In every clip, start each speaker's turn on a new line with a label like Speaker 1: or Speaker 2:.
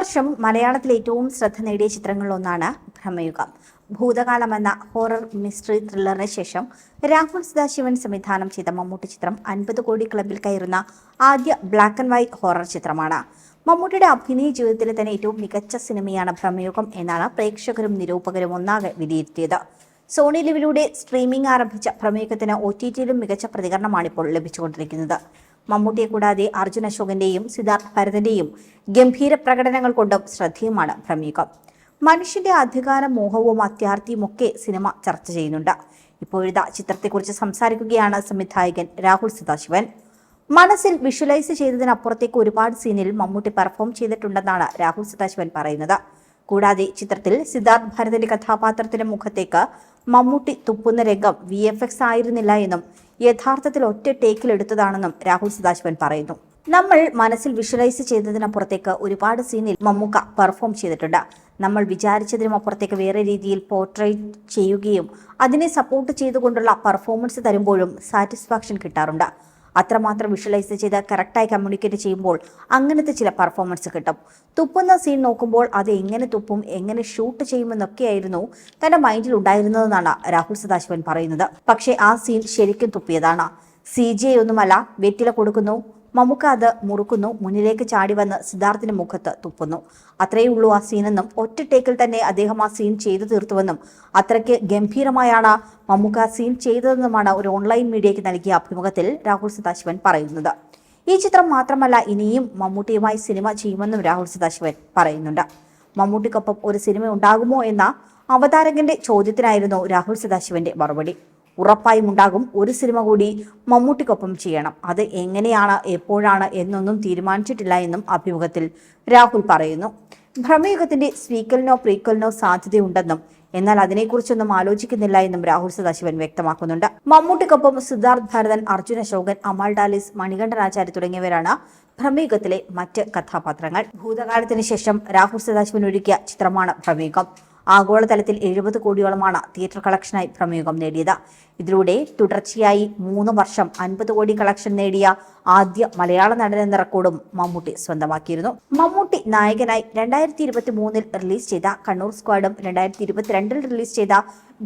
Speaker 1: വർഷം മലയാളത്തിൽ ഏറ്റവും ശ്രദ്ധ നേടിയ ചിത്രങ്ങളിലൊന്നാണ് ഭ്രമയുഗം. ഭൂതകാലം എന്ന ഹൊറർ മിസ്റ്ററി ത്രില്ലറിന് ശേഷം രാഹുൽ സദാശിവൻ സംവിധാനം ചെയ്ത മമ്മൂട്ടി ചിത്രം അൻപത് കോടി ക്ലബിൽ കയറുന്ന ആദ്യ ബ്ലാക്ക് ആൻഡ് വൈറ്റ് ഹൊറർ ചിത്രമാണ്. മമ്മൂട്ടിയുടെ അഭിനയ ജീവിതത്തിലെ തന്നെ ഏറ്റവും മികച്ച സിനിമയാണ് ഭ്രമയുഗം എന്നാണ് പ്രേക്ഷകരും നിരൂപകരും ഒന്നാകെ വിലയിരുത്തിയത്. സോണി ലിവിലൂടെ സ്ട്രീമിംഗ് ആരംഭിച്ച പ്രമേയത്തിന് ഒ ടി ടിയിലും മികച്ച പ്രതികരണമാണ് ഇപ്പോൾ ലഭിച്ചുകൊണ്ടിരിക്കുന്നത്. മമ്മൂട്ടിയെ കൂടാതെ അർജുൻ അശോകന്റെയും സിദ്ധാർത്ഥ് ഭരതന്റെയും ഗംഭീര പ്രകടനങ്ങൾ കൊണ്ടും ശ്രദ്ധേയമാണ് പ്രമേയം മനുഷ്യന്റെ അധികാര മോഹവും അത്യാർത്ഥിയും ഒക്കെ സിനിമ ചർച്ച ചെയ്യുന്നുണ്ട്. ഇപ്പോഴിതാ ചിത്രത്തെക്കുറിച്ച് സംസാരിക്കുകയാണ് സംവിധായകൻ രാഹുൽ സദാശിവൻ. മനസ്സിൽ വിഷ്വലൈസ് ചെയ്തതിനപ്പുറത്തേക്ക് ഒരുപാട് സീനിൽ മമ്മൂട്ടി പെർഫോം ചെയ്തിട്ടുണ്ടെന്നാണ് രാഹുൽ സദാശിവൻ പറയുന്നത്. കൂടാതെ ചിത്രത്തിൽ സിദ്ധാർത്ഥ് ഭരതന്റെ കഥാപാത്രത്തിന്റെ മുഖത്തേക്ക് മമ്മൂട്ടി തുപ്പുന്ന രംഗം വി എഫ് എക്സ് ആയിരുന്നില്ല എന്നും യഥാർത്ഥത്തിൽ ഒറ്റ ടേക്കിൽ എടുത്തതാണെന്നും രാഹുൽ സദാശിവൻ പറയുന്നു. നമ്മൾ മനസ്സിൽ വിഷ്വലൈസ് ചെയ്തതിനപ്പുറത്തേക്ക് ഒരുപാട് സീനിൽ മമ്മൂക്ക പെർഫോം ചെയ്തിട്ടുണ്ട്. നമ്മൾ വിചാരിച്ചതിനും അപ്പുറത്തേക്ക് വേറെ രീതിയിൽ പോർട്രേറ്റ് ചെയ്യുകയും അതിനെ സപ്പോർട്ട് ചെയ്തുകൊണ്ടുള്ള പെർഫോമൻസ് തരുമ്പോഴും സാറ്റിസ്ഫാക്ഷൻ കിട്ടാറുണ്ട്. അത്രമാത്രം വിഷ്വലൈസ് ചെയ്ത് കറക്റ്റായി കമ്മ്യൂണിക്കേറ്റ് ചെയ്യുമ്പോൾ അങ്ങനത്തെ ചില പെർഫോമൻസ് കിട്ടും. തുപ്പുന്ന സീൻ നോക്കുമ്പോൾ അത് എങ്ങനെ തുപ്പും എങ്ങനെ ഷൂട്ട് ചെയ്യുമെന്നൊക്കെയായിരുന്നു തന്റെ മൈൻഡിൽ ഉണ്ടായിരുന്നതെന്നാണ് രാഹുൽ സദാശിവൻ പറയുന്നത്. പക്ഷേ ആ സീൻ ശരിക്കും തുപ്പിയതാണ്. സി ജി ഒന്നുമല്ല വെറ്റില കൊടുക്കുന്നു. മമ്മൂക്ക അത് മുറുക്കുന്നു മുന്നിലേക്ക് ചാടി വന്ന് സിദ്ധാർത്ഥിന്റെ മുഖത്ത് തുപ്പുന്നു. അത്രയേ ഉള്ളൂ ആ സീനെന്നും ഒറ്റ ടേക്കിൽ തന്നെ അദ്ദേഹം ആ സീൻ ചെയ്തു തീർത്തുവെന്നും. അത്രയ്ക്ക് ഗംഭീരമായാണ് മമ്മൂക്ക സീൻ ചെയ്തതെന്നുമാണ് ഒരു ഓൺലൈൻ മീഡിയയ്ക്ക് നൽകിയ അഭിമുഖത്തിൽ രാഹുൽ സദാശിവൻ പറയുന്നത്. ഈ ചിത്രം മാത്രമല്ല ഇനിയും മമ്മൂട്ടിയുമായി സിനിമ ചെയ്യുമെന്നും രാഹുൽ സദാശിവൻ പറയുന്നുണ്ട്. മമ്മൂട്ടിക്കൊപ്പം ഒരു സിനിമ ഉണ്ടാകുമോ എന്ന അവതാരകന്റെ ചോദ്യത്തിനായിരുന്നു രാഹുൽ സദാശിവന്റെ മറുപടി. ഉറപ്പായും ഉണ്ടാകും. ഒരു സിനിമ കൂടി മമ്മൂട്ടിക്കൊപ്പം ചെയ്യണം. അത് എങ്ങനെയാണ് എപ്പോഴാണ് എന്നൊന്നും തീരുമാനിച്ചിട്ടില്ല എന്നും അഭിമുഖത്തിൽ രാഹുൽ പറയുന്നു. ഭ്രമയുഗത്തിന്റെ സ്വീക്കലിനോ പ്രീക്കലിനോ സാധ്യതയുണ്ടെന്നും എന്നാൽ അതിനെക്കുറിച്ചൊന്നും ആലോചിക്കുന്നില്ല എന്നും രാഹുൽ സദാശിവൻ വ്യക്തമാക്കുന്നുണ്ട്. മമ്മൂട്ടിക്കൊപ്പം സിദ്ധാർത്ഥ് ഭരതൻ അർജുൻ അശോകൻ അമാൽ ഡാലിസ് മണികണ്ഠനാചാര്യ തുടങ്ങിയവരാണ് ഭ്രമയുഗത്തിലെ മറ്റ് കഥാപാത്രങ്ങൾ. ഭൂതകാലത്തിന് ശേഷം രാഹുൽ സദാശിവൻ ഒരുക്കിയ ചിത്രമാണ് ഭ്രമയുഗം. ആഗോളതലത്തിൽ എഴുപത് കോടിയോളമാണ് തിയേറ്റർ കളക്ഷനായി പ്രമേയം നേടിയത്. ഇതിലൂടെ തുടർച്ചയായി മൂന്ന് വർഷം അൻപത് കോടി കളക്ഷൻ നേടിയ ആദ്യ മലയാള നടൻ എന്ന റെക്കോർഡും മമ്മൂട്ടി സ്വന്തമാക്കിയിരുന്നു. മമ്മൂട്ടി നായകനായി രണ്ടായിരത്തി ഇരുപത്തി മൂന്നിൽ റിലീസ് ചെയ്ത കണ്ണൂർ സ്ക്വാഡും രണ്ടായിരത്തി ഇരുപത്തിരണ്ടിൽ റിലീസ് ചെയ്ത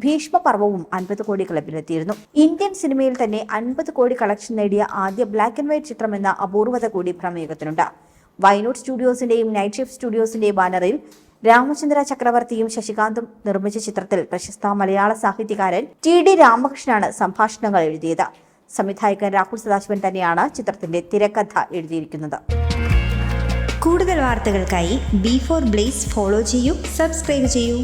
Speaker 1: ഭീഷ്മ പർവവും അൻപത് കോടി ക്ലബിലെത്തിയിരുന്നു. ഇന്ത്യൻ സിനിമയിൽ തന്നെ അൻപത് കോടി കളക്ഷൻ നേടിയ ആദ്യ ബ്ലാക്ക് ആൻഡ് വൈറ്റ് ചിത്രം എന്ന അപൂർവത കൂടി പ്രമേയത്തിനുണ്ട് വൈനോട്ട് സ്റ്റുഡിയോസിന്റെയും നൈറ്റ് ഷിഫ്റ്റ് സ്റ്റുഡിയോസിന്റെയും ബാനറിൽ രാമചന്ദ്ര ചക്രവർത്തിയും ശശികാന്തും നിർമ്മിച്ച ചിത്രത്തിൽ പ്രശസ്ത മലയാള സാഹിത്യകാരൻ ടി ഡി രാമകൃഷ്ണനാണ് സംഭാഷണങ്ങൾ എഴുതിയത്. സംവിധായകൻ രാഹുൽ സദാശിവൻ തന്നെയാണ് ചിത്രത്തിന്റെ തിരക്കഥ എഴുതിയിരിക്കുന്നത്.
Speaker 2: കൂടുതൽ വാർത്തകൾക്കായി ബി ഫോർ ബ്ലേസ് ഫോളോ ചെയ്യൂ സബ്സ്ക്രൈബ് ചെയ്യൂ.